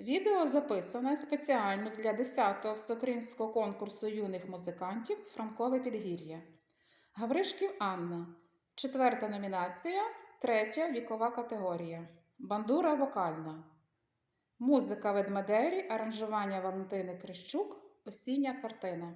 Відео записане спеціально для 10-го всеукраїнського конкурсу юних музикантів Франкове підгір'я. Гавришків Анна. Четверта номінація, третя вікова категорія. Бандура вокальна. Музика ведмедері, аранжування Валентини Крищук, осіння картина.